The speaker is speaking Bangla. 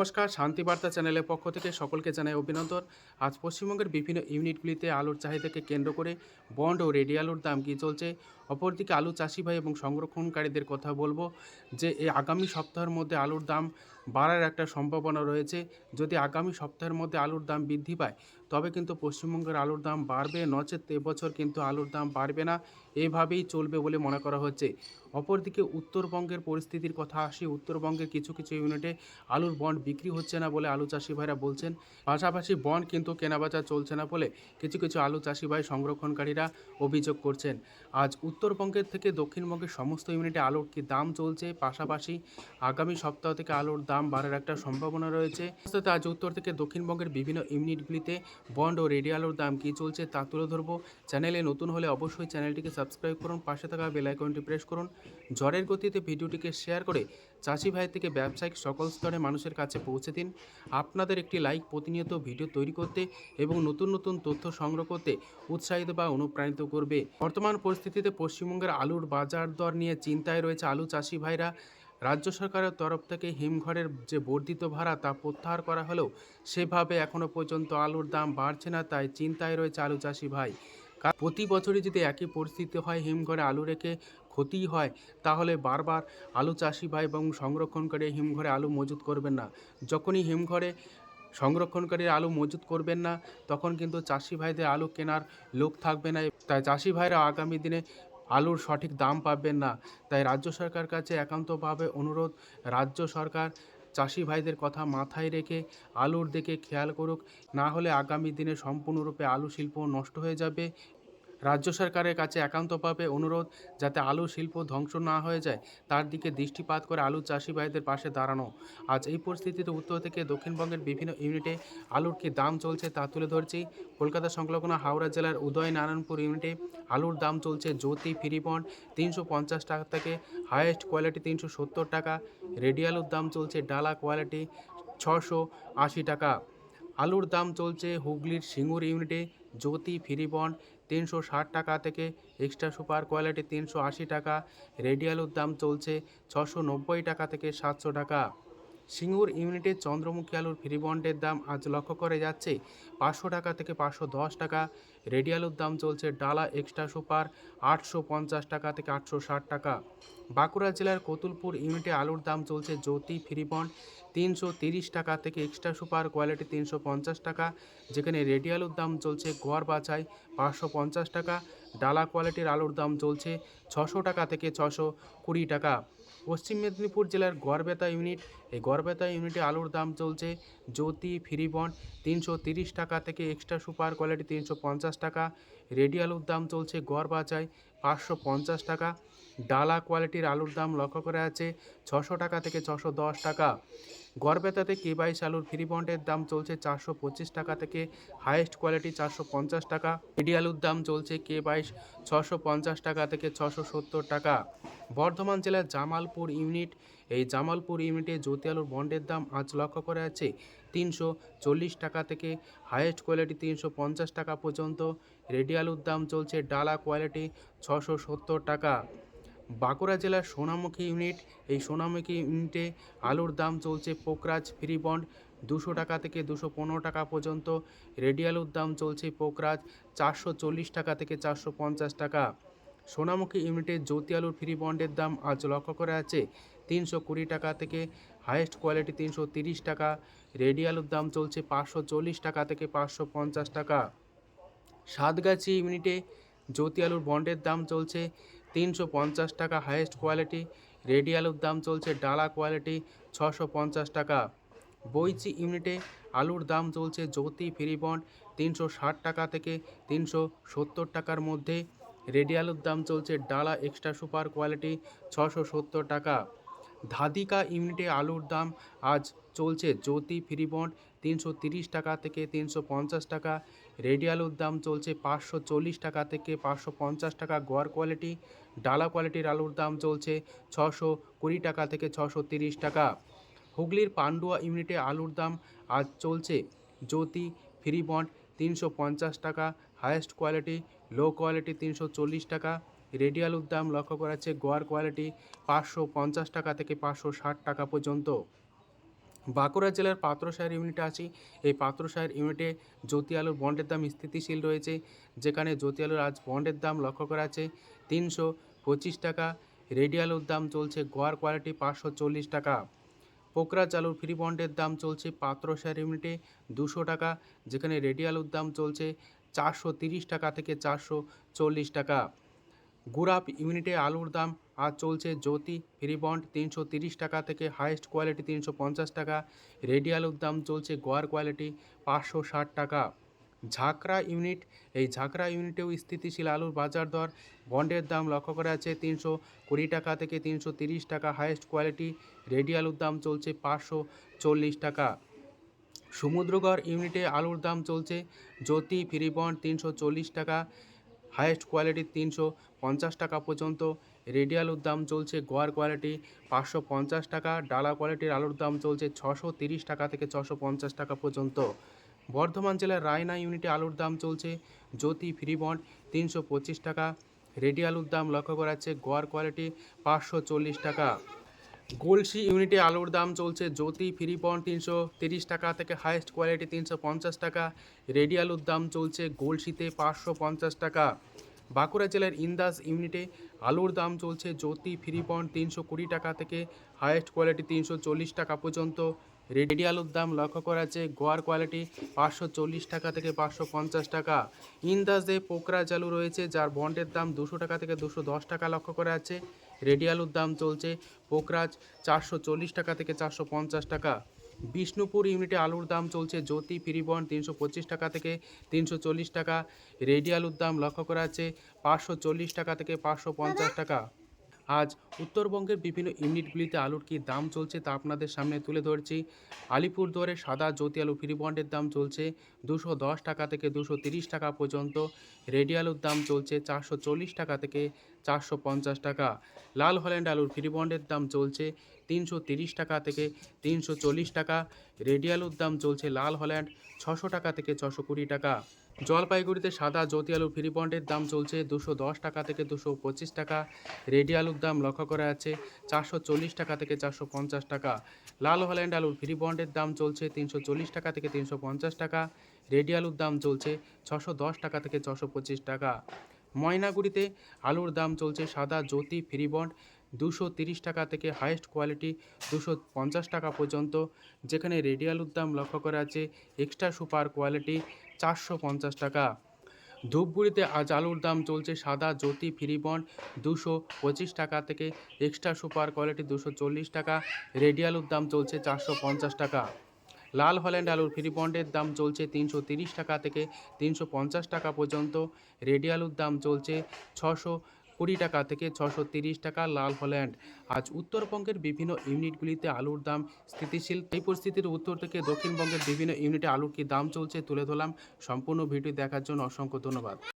নমস্কার, শান্তি বার্তা চ্যানেলের পক্ষ থেকে সকলকে জানাই অভিনন্দন। আজ পশ্চিমবঙ্গের বিভিন্ন ইউনিটগুলিতে আলুর চাহিদাকে কেন্দ্র করে বন্ড ও রেডি আলুর দাম কী চলছে? অপরদিকে আলু চাষি ভাই এবং সংরক্ষণকারীদের কথা বলব যে এই আগামী সপ্তাহের মধ্যে আলুর দাম বাড়ার একটা সম্ভাবনা রয়েছে। যদি আগামী সপ্তাহের মধ্যে আলুর দাম বৃদ্ধি পায়, তবে কিন্তু পশ্চিমবঙ্গের আলুর দাম বাড়বে। নচেত এবছর কিন্তু আলুর দাম বাড়বে না। এভাবেই চলবে বলে মনে করা হচ্ছে। অপরদিকে উত্তরবঙ্গের পরিস্থিতির কথা আসি, উত্তরবঙ্গের কিছু কিছু ইউনিটে আলুর বন্ড বিক্রি হচ্ছে না বলে আলু চাষি ভাইরা বলছেন। পাশাপাশি বন্ড কিন্তু কেনাবেচা চলছে না বলে কিছু কিছু আলু চাষি ভাই সংরক্ষণকারীরা অভিযোগ করছেন। আজ উত্তরবঙ্গের থেকে দক্ষিণবঙ্গের সমস্ত ইউনিটে আলুর কি দাম চলছে? পাশাপাশি আগামী সপ্তাহ থেকে আলুর দাম বাড়ার একটা সম্ভাবনা রয়েছে। আজ উত্তর থেকে দক্ষিণবঙ্গের বিভিন্ন ইউনিটগুলিতে বন্ড ও রেডি আলুর দাম কি চলছে তা তুলে ধরবো। চ্যানেলে নতুন হলে অবশ্যই চ্যানেলটিকে সাবস্ক্রাইব করুন, পাশে থাকা বেল আইকনটি প্রেস করুন। ঝড়ের গতিতে ভিডিওটিকে শেয়ার করে চাষি ভাই থেকে ব্যবসায়িক সকল স্তরে মানুষের কাছে পৌঁছে দিন। আপনাদের একটি লাইক প্রতিনিয়ত ভিডিও তৈরি করতে এবং নতুন নতুন তথ্য সংগ্রহ করতে উৎসাহিত বা অনুপ্রাণিত করবে। বর্তমান পরিস্থিতিতে পশ্চিমবঙ্গের আলুর বাজার দর নিয়ে চিন্তায় রয়েছে আলু চাষি ভাইরা। রাজ্য সরকারের তরফ থেকে হিমঘরের যে বর্ধিত ভাড়া তা প্রত্যাহার করা হলেও সেভাবে এখনও পর্যন্ত আলুর দাম বাড়ছে না, তাই চিন্তায় রয়েছে আলু চাষি ভাই। প্রতি বছরই যদি একই পরিস্থিতি হয়, হিমঘরে আলু রেখে ক্ষতি হয়, তাহলে বারবার আলু চাষি ভাই এবং সংরক্ষণকারী হিমঘরে আলু মজুত করবেন না। যখনই হিমঘরে সংরক্ষণকারী আলু মজুত করবেন না, তখন কিন্তু চাষি ভাইদের আলু কেনার লোক থাকবে না। তাই চাষি ভাইরা আগামী দিনে আলুর সঠিক দাম পাবেন না। তাই রাজ্য সরকার কাছে একান্তভাবে অনুরোধ, রাজ্য সরকার চাষি ভাইদের কথা মাথায় রেখে আলুর দিকে খেয়াল করুক, না হলে আগামী দিনে সম্পূর্ণরূপে আলু শিল্প নষ্ট হয়ে যাবে রাজ্য সরকারের কাছে একান্তভাবে অনুরোধ যাতে আলু শিল্প ধ্বংস না হয়ে যায়, তার দিকে দৃষ্টিপাত করে আলু চাষি ভাইদের পাশে দাঁড়ানো। আজ এই পরিস্থিতিতে উত্তর থেকে দক্ষিণবঙ্গের বিভিন্ন ইউনিটে আলুর কী দাম চলছে তা তুলে ধরছি। কলকাতা সংলগ্ন হাওড়া জেলার উদয় নারায়ণপুর ইউনিটে আলুর দাম চলছে জ্যোতি ফিরিবন্ড তিনশো পঞ্চাশ টাকা থেকে হায়েস্ট কোয়ালিটি তিনশো সত্তর টাকা, রেডি আলুর দাম চলছে ডালা কোয়ালিটি ছশো আশি টাকা। আলুর দাম চলছে হুগলির সিঙ্গুর ইউনিটে জ্যোতি ফিরিবন্ড তিনশো ষাট টাকা থেকে এক্সট্রা সুপার কোয়ালিটি তিনশো আশি টাকা। রেডিয়ালুর দাম চলছে ছশো নব্বই টাকা থেকে সাতশো টাকা। সিঙ্গুর ইউনিটে চন্দ্রমুখী আলুর ফ্রি বন্ডের দাম আজ লক্ষ্য করে যাচ্ছে। পাঁচশো টাকা থেকে পাঁচশো দশ টাকা। রেডি আলুর দাম চলছে ডালা এক্সট্রা সুপার আটশো পঞ্চাশ টাকা থেকে আটশো ষাট টাকা। বাঁকুড়া জেলার কতুলপুর ইউনিটে আলুর দাম চলছে জ্যোতি ফ্রি বন্ড তিনশো তিরিশ টাকা থেকে এক্সট্রা সুপার, কোয়ালিটি তিনশো পঞ্চাশ টাকা। যেখানে রেডি আলুর দাম চলছে গোয়ার বাছাই পাঁচশো পঞ্চাশ টাকা। ডালা কোয়ালিটির আলুর দাম চলছে ছশো টাকা থেকে ছশো কুড়ি টাকা। পশ্চিম মেদিনীপুর জেলার গড়বেতা ইউনিট। এই গড়বেতা ইউনিটে আলুর দাম চলছে জ্যোতি ফিরিবন তিনশো তিরিশ টাকা থেকে এক্সট্রা সুপার কোয়ালিটি তিনশো পঞ্চাশ টাকা। রেডি আলুর দাম চলছে গড় বাজায় পাঁচশো পঞ্চাশ টাকা। ডালা কোয়ালিটির আলুর দাম লক্ষ্য করা আছে ছশো টাকা থেকে ছশো দশ টাকা। গড়বেতাতে কে বাইশ আলুর ফ্রি বন্ডের দাম চলছে চারশো পঁচিশ টাকা থেকে হাইয়েস্ট কোয়ালিটি চারশো পঞ্চাশ টাকা। রেডি আলুর দাম চলছে কে বাইশ ছশো পঞ্চাশ টাকা থেকে ছশো সত্তর টাকা। বর্ধমান জেলার জামালপুর ইউনিট, এই জামালপুর ইউনিটে জ্যোতি আলুর বন্ডের দাম আজ লক্ষ্য করে আছে তিনশো চল্লিশ টাকা থেকে হাইয়েস্ট কোয়ালিটি তিনশো পঞ্চাশ টাকা পর্যন্ত। রেডি আলুর দাম চলছে ডালা কোয়ালিটি ছশো সত্তর টাকা। বাঁকুড়া জেলার সোনামুখী ইউনিট। এই সোনামুখী ইউনিটে আলুর দাম চলছে পোকরাজ ফ্রি বন্ড। দুশো টাকা থেকে দুশো পনেরো টাকা পর্যন্ত। রেডি আলুর দাম চলছে পোকরাজ চারশো চল্লিশ টাকা থেকে চারশো পঞ্চাশ টাকা। সোনামুখী ইউনিটে জ্যোতি আলুর ফ্রি বন্ডের দাম আজ লক্ষ্য করে আছে তিনশো কুড়ি টাকা থেকে হাইয়েস্ট কোয়ালিটি তিনশো তিরিশ টাকা। রেডি আলুর দাম চলছে পাঁচশো চল্লিশ টাকা থেকে পাঁচশো পঞ্চাশ টাকা। সাতগাছি ইউনিটে জ্যোতি আলুর বন্ডের দাম চলছে তিনশো পঞ্চাশ টাকা হায়েস্ট কোয়ালিটি রেডিয়ালুর দাম চলছে ডালা কোয়ালিটি ছশো পঞ্চাশ টাকা। বইচি ইউনিটে আলুর দাম চলছে জ্যোতি ফ্রি বন্ড, তিনশো ষাট টাকা থেকে তিনশো সত্তর টাকার মধ্যে। রেডিয়ালুর দাম চলছে ডালা এক্সট্রা সুপার কোয়ালিটি ছশো সত্তর টাকা। ধাদিকা ইউনিটে আলুর দাম আজ চলছে জ্যোতি ফ্রি বন্ড তিনশো তিরিশ টাকা থেকে তিনশো পঞ্চাশ টাকা। রেডি আলুর দাম চলছে পাঁচশো চল্লিশ টাকা থেকে পাঁচশো পঞ্চাশ টাকা। গড় কোয়ালিটি, ডালা কোয়ালিটির আলুর দাম চলছে ছশো কুড়ি টাকা থেকে ছশো তিরিশ টাকা। হুগলির পান্ডুয়া ইউনিটে আলুর দাম আজ চলছে জ্যোতি ফ্রি বন্ড তিনশো পঞ্চাশ টাকা। হায়েস্ট কোয়ালিটি, লো কোয়ালিটি তিনশো চল্লিশ টাকা। রেডি আলুর দাম লক্ষ্য করা যাচ্ছে গোয়ার কোয়ালিটি পাঁচশো পঞ্চাশ টাকা থেকে পাঁচশো ষাট টাকা পর্যন্ত। বাঁকুড়া জেলার পাত্রসাহের ইউনিটে আছি। এই পাত্রসাহের ইউনিটে জ্যোতি আলুর বন্ডের দাম স্থিতিশীল রয়েছে, যেখানে জ্যোতি আলুর আজ বন্ডের দাম লক্ষ্য করা আছে তিনশো পঁচিশ টাকা। রেডি আলুর দাম চলছে গোয়ার কোয়ালিটি পাঁচশো চল্লিশ টাকা। পোকরা চালুর ফ্রি বন্ডের দাম চলছে পাত্রসাহের ইউনিটে দুশো টাকা, যেখানে রেডি আলুর দাম চলছে চারশো তিরিশ টাকা থেকে চারশো চল্লিশ টাকা। গুড়াপ ইউনিটে আলুর দাম আজ চলছে জ্যোতি, ফ্রি বন্ড তিনশো তিরিশ টাকা থেকে হাইয়েস্ট কোয়ালিটি তিনশো পঞ্চাশ টাকা, রেডি আলুর দাম চলছে গোয়ার কোয়ালিটি পাঁচশো ষাট টাকা। ঝাঁকড়া ইউনিট, এই ঝাঁকড়া ইউনিটেও স্থিতিশীল আলুর বাজার দর, বন্ডের দাম লক্ষ্য করা আছে তিনশো কুড়ি টাকা থেকে তিনশো তিরিশ টাকা হাইয়েস্ট কোয়ালিটি, রেডি আলুর দাম চলছে পাঁচশো চল্লিশ টাকা। সমুদ্রগড় ইউনিটে আলুর দাম চলছে জ্যোতি, ফ্রি বন্ড তিনশো চল্লিশ টাকা হাইয়েস্ট কোয়ালিটি তিনশো পঞ্চাশ টাকা পর্যন্ত। রেডি আলুর দাম চলছে গোয়ার কোয়ালিটি পাঁচশো পঞ্চাশ টাকা, ডালা কোয়ালিটির আলুর দাম চলছে ছশো তিরিশ টাকা থেকে ছশো পঞ্চাশ টাকা পর্যন্ত। বর্ধমান জেলার রায়না ইউনিটে আলুর দাম চলছে জ্যোতি ফ্রি বন্ড তিনশো পঁচিশ টাকা। রেডি আলুর দাম লক্ষ্য করা যাচ্ছে গোয়ার কোয়ালিটি পাঁচশো চল্লিশ টাকা। গোলসি ইউনিটে আলুর দাম চলছে জ্যোতি ফ্রি বন্ড তিনশো তিরিশ টাকা থেকে হাইয়েস্ট কোয়ালিটি তিনশো পঞ্চাশ টাকা। রেডি আলুর দাম চলছে গোলসিতে পাঁচশো পঞ্চাশ টাকা। বাঁকুড়া জেলার ইন্দাস ইউনিটে আলুর দাম চলছে জ্যোতি ফ্রি বন্ড তিনশো কুড়ি টাকা থেকে হাইয়েস্ট কোয়ালিটি তিনশো চল্লিশ টাকা পর্যন্ত। রেডি আলুর দাম লক্ষ্য করা যাচ্ছে গোয়ার কোয়ালিটি পাঁচশো চল্লিশ টাকা থেকে পাঁচশো পঞ্চাশ টাকা। ইন্দাসে পোকরা চালু রয়েছে যার বন্ডের দাম দুশো টাকা থেকে দুশো দশ টাকা লক্ষ্য করা যাচ্ছে। রেডি আলুর দাম চলছে পোকরাজ চারশো চল্লিশ টাকা থেকে চারশো পঞ্চাশ টাকা। বিষ্ণুপুর ইউনিটে আলুর দাম চলছে জ্যোতি ফিরিবন তিনশো পঁচিশ টাকা থেকে তিনশো চল্লিশ টাকা। রেডি আলুর দাম লক্ষ্য করা আছে পাঁচশো চল্লিশ টাকা থেকে পাঁচশো পঞ্চাশ টাকা। আজ উত্তরবঙ্গের বিভিন্ন ইউনিটগুলিতে আলুর কী দাম চলছে তা আপনাদের সামনে তুলে ধরছি। আলিপুরদুয়ারে সাদা জ্যোতি আলু ফ্রি বন্ডের দাম চলছে দুশো দশ টাকা থেকে দুশো তিরিশ টাকা পর্যন্ত। রেডি আলুর দাম চলছে চারশো চল্লিশ টাকা থেকে চারশো পঞ্চাশ টাকা। লাল হল্যান্ড আলুর ফ্রি বন্ডের দাম চলছে তিনশো টাকা থেকে তিনশো চল্লিশ টাকা। রেডি আলুর দাম চলছে লাল হল্যান্ড, ছশো টাকা থেকে ছশো কুড়ি টাকা। জলপাইগুড়িতে সাদা জ্যোতি আলু ফ্রি বন্ডের দাম চলছে দুশো দশ টাকা থেকে দুশো পঁচিশ টাকা। রেডি আলুর দাম লক্ষ্য করা যাচ্ছে চারশো চল্লিশ টাকা থেকে চারশো পঞ্চাশ টাকা। লাল হল্যান্ড আলুর ফ্রি বন্ডের দাম চলছে তিনশো চল্লিশ টাকা থেকে তিনশো পঞ্চাশ টাকা। রেডি আলুর দাম চলছে ছশো দশ টাকা থেকে ছশো পঁচিশ টাকা। ময়নাগুড়িতে আলুর দাম চলছে সাদা জ্যোতি ফ্রি বন্ড দুশো তিরিশ টাকা থেকে হাইয়েস্ট কোয়ালিটি দুশো পঞ্চাশ টাকা পর্যন্ত, যেখানে রেডি আলুর দাম লক্ষ্য করা আছে, এক্সট্রা সুপার কোয়ালিটি চারশো পঞ্চাশ টাকা। ধূপগুড়িতে আজ আলুর দাম চলছে সাদা, জ্যোতি ফ্রি বন্ড দুশো পঁচিশ টাকা থেকে এক্সট্রা সুপার কোয়ালিটি দুশো চল্লিশ টাকা রেডি আলুর দাম চলছে চারশো পঞ্চাশ টাকা। লাল হল্যান্ড আলুর ফ্রি বন্ডের দাম চলছে তিনশো তিরিশ টাকা থেকে তিনশো পঞ্চাশ টাকা পর্যন্ত রেডি আলুর দাম চলছে ছশো কুড়ি টাকা থেকে ছশো তিরিশ টাকা লাল হল্যান্ড। আজ উত্তরবঙ্গের বিভিন্ন ইউনিটগুলিতে আলুর দাম স্থিতিশীল। এই পরিস্থিতির উত্তর থেকে দক্ষিণবঙ্গের বিভিন্ন ইউনিটে আলুর কি দাম চলছে তুলে ধরলাম। সম্পূর্ণ ভিডিও দেখার জন্য অসংখ্য ধন্যবাদ।